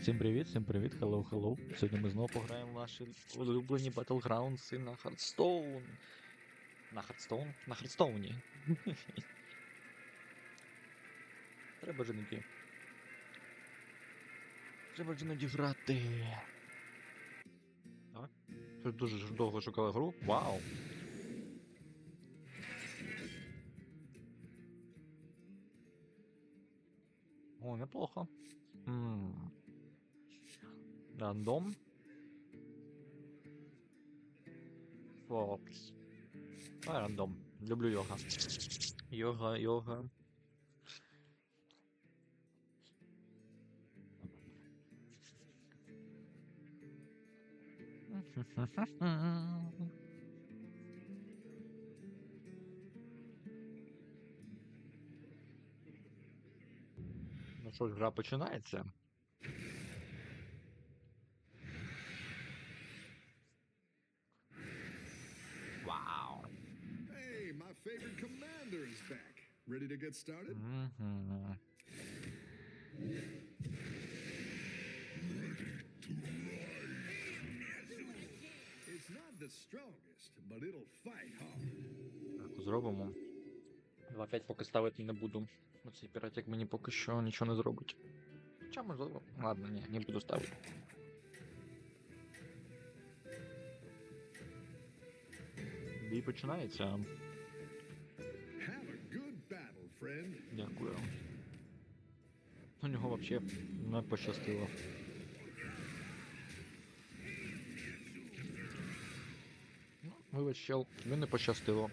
Всім привіт, всім привіт, hello, hello. Сьогодні ми знову пограємо в наші улюблені Battlegrounds на Хардстоун. На Хардстоун? На Хардстоуні. Треба ж іноді. Треба ж іноді грати. Так. Щось дуже довго шукали гру. Вау! О, неплохо. М. Рандом. Фокс. А, рандом. Люблю йога. Йога, йога. Ну що ж, гра починається. Ready to get started? Мгм. It's not the strongest, but it'll fight hard. Так, зробимо. 2-5 поки ставити не буду. Бо цей піратик мені поки що нічого не зробить. Хоча можливо. Ладно, ні, не буду ставити. Бій починається. Дякую. У нього взагалі не пощастило. Ну, вибач, чел, тобі не пощастило.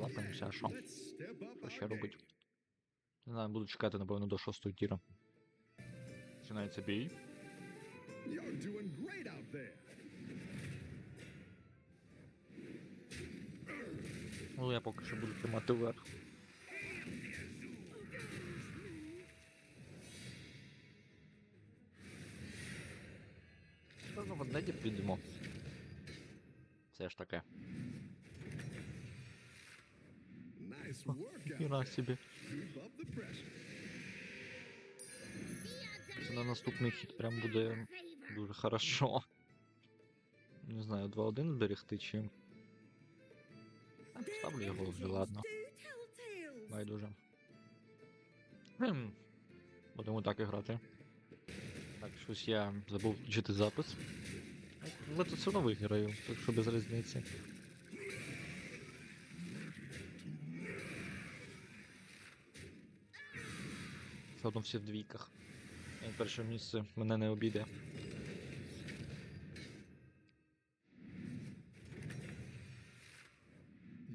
Лапаємося, а що? Що ще робить? Не знаю, буду чекати, напевно, до шостої тіра. Починається бій. You're doing great out there. Ну, я поки що буду тримати вверх. Та ну, в однеді підемо. Це ж таке. Nice work out Хіра there. собі. Keep up the pressure. Це на наступний хід прям буде дуже хорошо. Не знаю, 2-1 зберегти чи. Ставлю його вже, ладно. Байдуже. Хм. Будемо так і грати. Так, щось я забув включити запис. Але тут все одно виграю, так що без різниці. Все одно всі в двійках. Перше місце мене не обійде.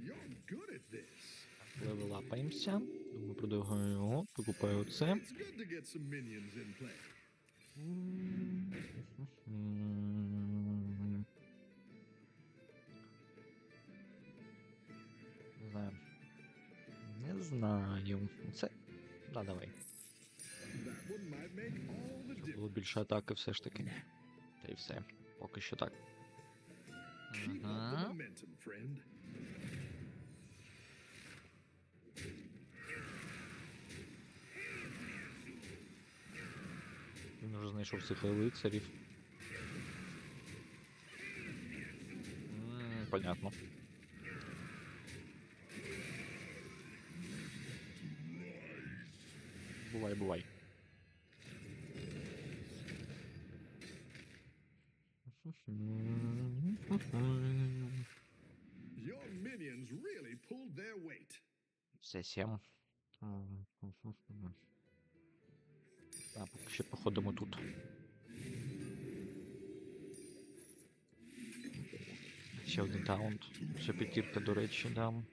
You're good at this. Левелапаємося. Думаю, продовжую його. Викупаю це. Не знаю. Не знаю. Це. Да, давай. Щоб було більше атаки все ж таки. Та й все. Поки що так. Ага. Вже знайшов цих лицарів. М, Понятно. Бувай, бувай. Your minions really pulled their weight. Це А, поки ще походимо тут. Ще один таунт. Ще п'ятірка, до речі, дам.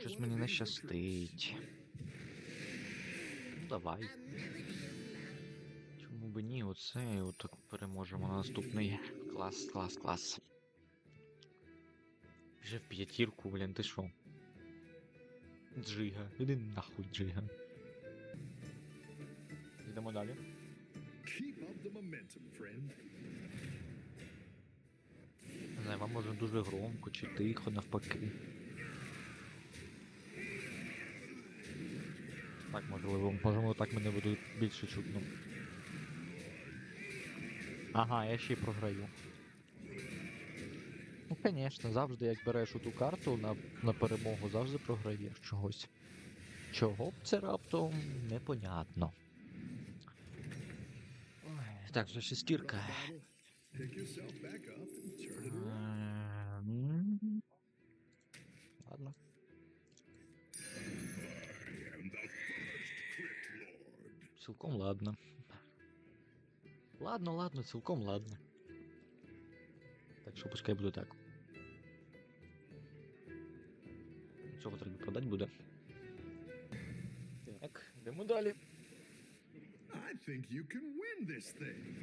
Щось мені не щастить. Ну, давай. Чому б ні? Оце і отак переможемо на наступний. Клас, клас, клас. Вже в п'ятірку, блін, ти що? Джига. Іди нахуй, Джига. Йдемо далі. Keep up the momentum, friend. знаю, вам може дуже громко чи тихо навпаки. Так, можливо, можемо так мене буде більше чутно. Ага, я ще й програю. Ну, звісно, завжди як береш ту карту на, на перемогу, завжди програєш чогось. Чого б це раптом непонятно. it around. Ем, Ладно. Цілком ладно. Ладно, ладно, цілком ладно. Так що пускай буде так. Цього треба продати буде. Так, йдемо далі. I think you can win this thing.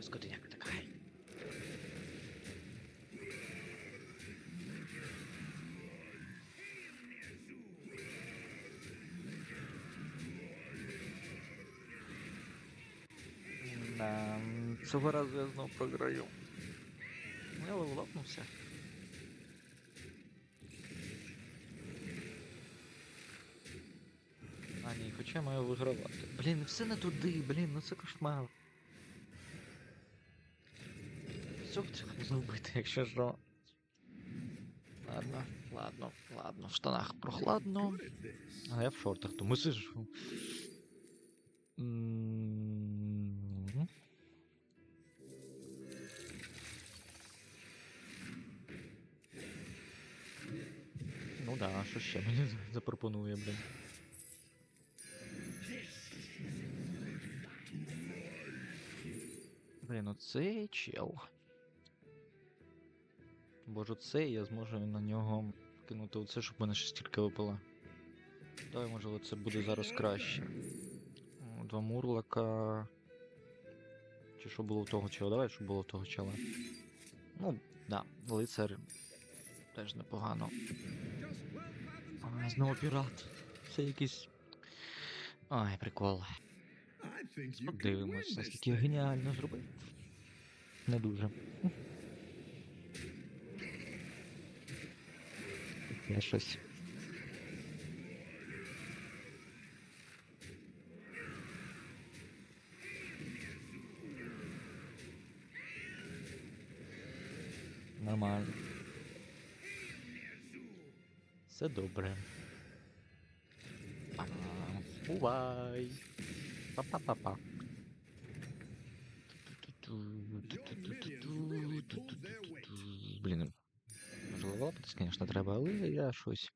Скотиняка така. Да, цього разу я знов програю. Ну, я левелапнувся. Хоча я маю вигравати. Блін, все не туди, блін, ну це кошмар. Що б зробити, якщо що? Ладно, ладно, ладно. В штанах прохладно. А я в шортах, тому сижу. Ну да, що ще мені запропонує, блін. Блін, оцей чел. Боже, це я зможу на нього кинути оце, щоб мене шестірка випала. Давай, може, це буде зараз краще. Два мурлока. Чи що було в того чела? Давай, що було в того чела. Ну, да, лицар теж непогано. Just 12 fathoms А, знову пірат. Це якийсь. Ай, прикол. This наскільки я геніально зробив. Не дуже. Я щось. Нормально. Все добре. Бувай. Па-па-па-па. Блін. Можливо, лапатись, звісно, треба, але я щось.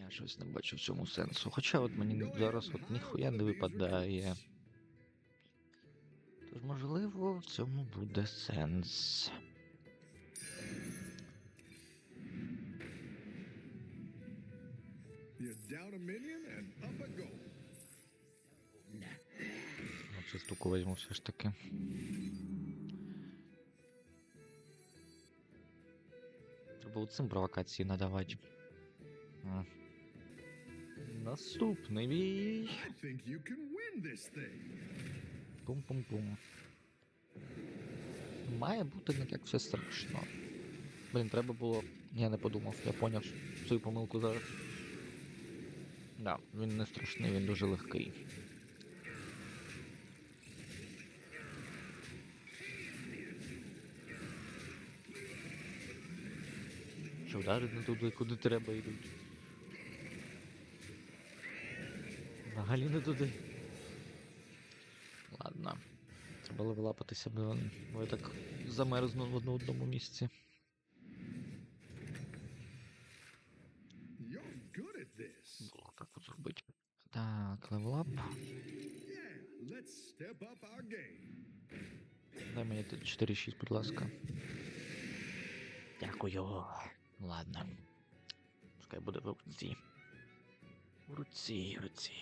Я щось не бачу в цьому сенсу. Хоча от мені зараз от ніхуя не випадає. Тож, можливо, в цьому буде сенс. You're down a minion and up a goal. Ну, цю штуку візьму все ж таки. Треба цим провокації надавати. Наступний бій. I think you can win this thing. Пум-пум-пум. Має бути не так все страшно. Блін, треба було. Я не подумав, я поняв свою помилку зараз. Да, він не страшний, він дуже легкий. Що вдарить не туди, куди треба йдуть. Взагалі не туди. Ладно. Треба левелапатися, бо я так замерзну в одному місці. You're good at this. Було так от зробити. Так, левелап. Дай мені тут 4-6, будь ласка. Дякую. Ладно. Пускай буде в руці. В руці, в руці.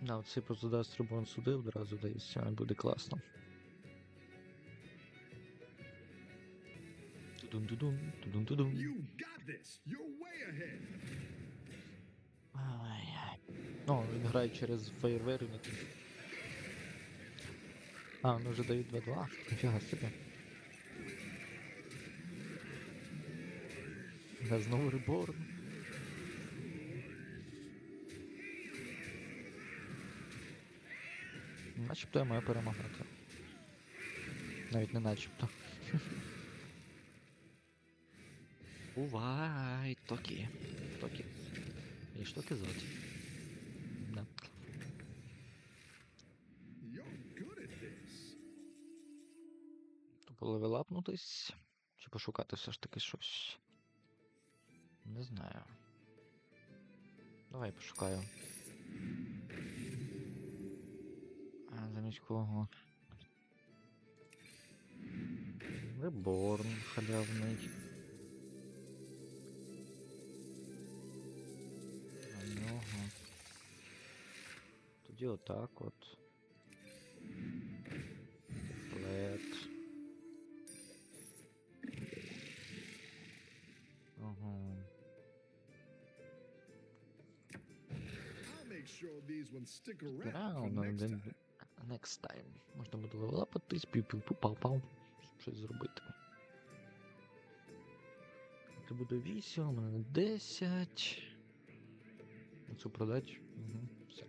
Да, оцей просто дасть трибун сюди одразу да і все, і буде класно. Тудун-тудун, тудун-тудун. You got this. You're way ahead. О, він грає через фейерверки. А, вони вже дають 2-2. Ніфіга собі. Я знову реборн. Начебто я маю перемагати. Навіть не начебто. Бувай, токі. Токі. І штуки. Да. То левелапнутись, чи пошукати все ж таки щось. Не знаю. Давай пошукаю. А замість кого? Реборн халявний. А нього. Тоді отак от. Around, next then time. next time. Можна буде левелапатись, пів-пів-пу, пау-пау. Щось зробити. Це буде 8, у мене 10. Оцю продать. Угу, все.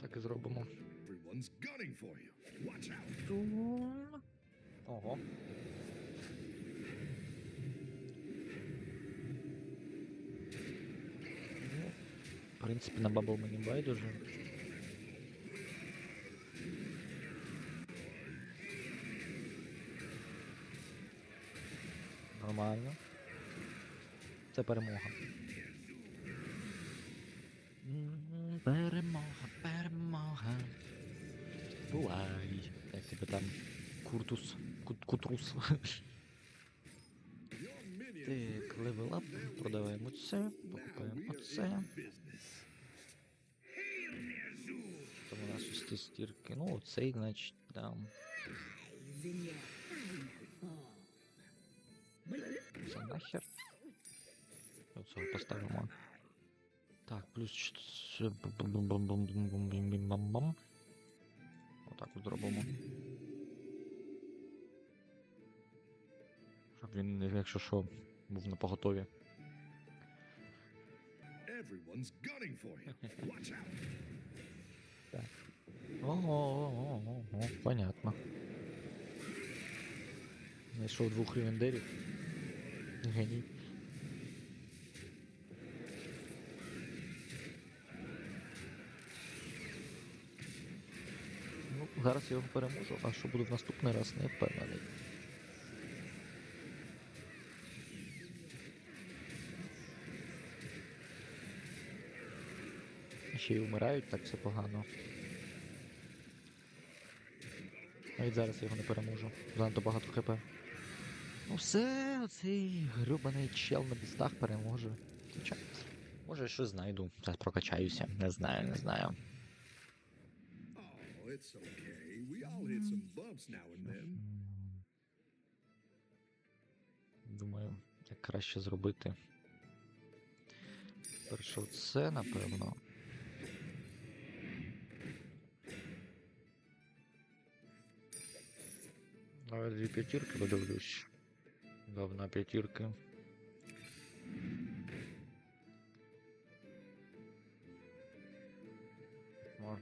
Так і зробимо. Everyone's gunning for you. Watch out. Ого. В принципі, на бабл мені байдуже. Нормально. Це перемога. Перемога, перемога. Бувай. Як тебе там Куртус. Кут, кутрус. Так, левелап, продаємо це, покупаємо оце. Після стірки. Ну, цей, значит там. Це нахер. Оце поставимо. Так, плюс бам Отак от робимо. Щоб він, якщо що, був на поготові. Everyone's gunning for you. Watch out. Ого, понятно. Знайшов двох ревендерів. Геній. Ну, зараз його переможу, а що буде в наступний раз, не впевнений. Ще й вмирають, так все погано. Навіть зараз я його не переможу. Занадто багато хп. Ну все, оцей грюбаний чел на бістах переможе. Хоча, може я щось знайду. Зараз прокачаюся. Не знаю, не знаю. Oh, it's okay. We all hit some bumps now and then. Думаю, як краще зробити. Перше це, напевно. Давай дві п'ятірки подивлюсь. Говна п'ятірки. Мор.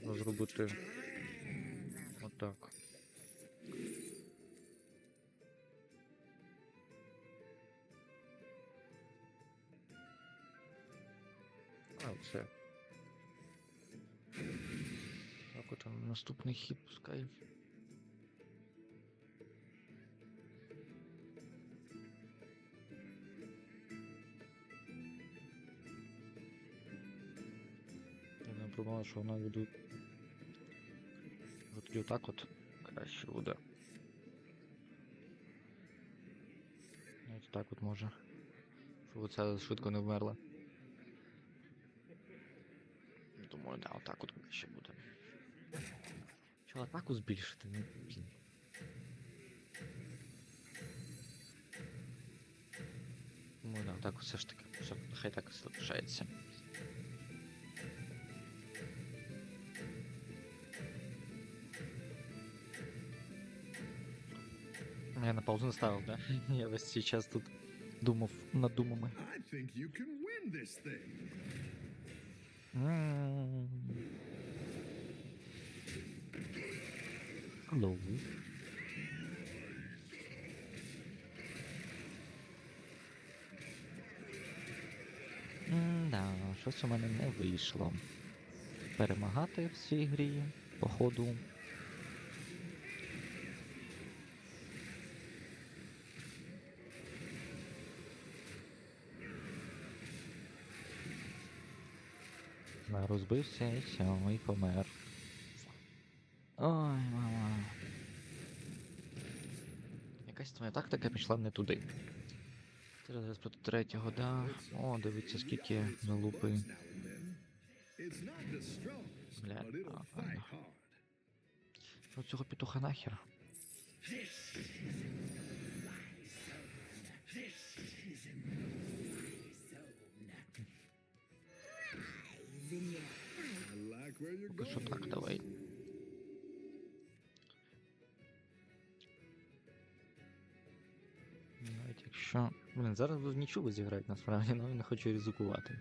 Треба зробити все. Так, там наступний хід пускай. Я не подумав, що вона буде. От тоді отак от краще буде. Навіть так от може. Щоб оця швидко не вмерла. Думаю, да, отак от ще буде. Що атаку збільшити? Ну, блін. так все ж таки. Все, хай так і залишається. Я на паузу не ставив, да? Я весь цей час тут думав над думами. I think you can win this thing. Hello. Да, щось у мене не вийшло. Перемагати в цій грі, походу. Да, Розбився і все, і помер. Ой, мама. Якась твоя тактика пішла не туди. Зараз проти третього, да. О, дивіться, скільки залупи. Бля. Про цього петуха нахер. I like where you're Поки що going. так, давай. Навіть якщо. Блін, зараз би в нічого зіграти насправді, але не хочу ризикувати.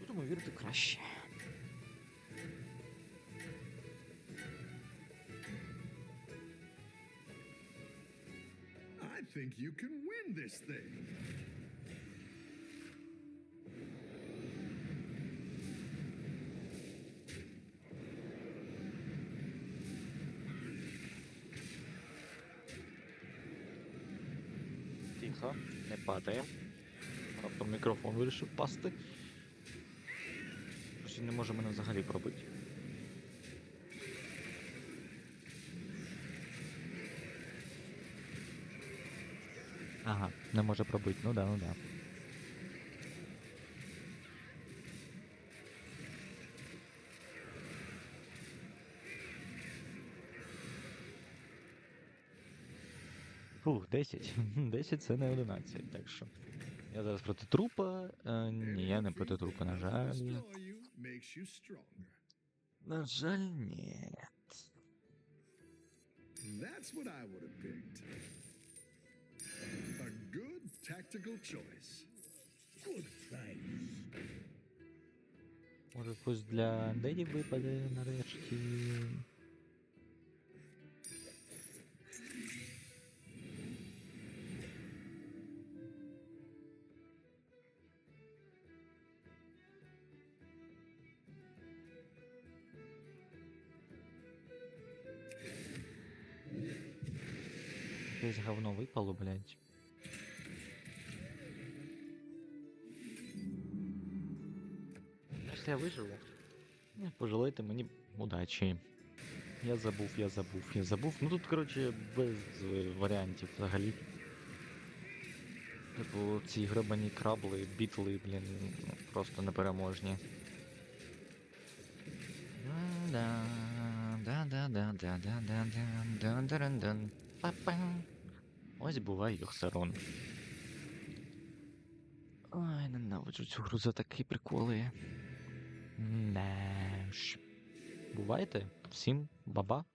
Будемо вірити краще. I think you can win this thing. Падає. Раптом мікрофон вирішив пасти. Він не може мене взагалі пробити. Ага, не може пробити, ну да, ну да. 10. 10 це не 11, так що. Я зараз проти трупа. Е, ні, я не проти трупа, на жаль. На жаль, ні. That's what I would have picked. A good tactical choice. Good. Може хтось для Деді випаде нарешті. Випало, блядь. Якщо я виживу, ну, пожелайте мені удачі. Я забув, я забув, я забув. Ну тут, коротше, без е, варіантів взагалі. Типу, ці гребані крабли, бітли, блін, ну, просто непереможні. Да, Ось буває Йохсарон. Ой, ненавиджу цю гру за такі приколи. Не. Бувайте. Всім баба.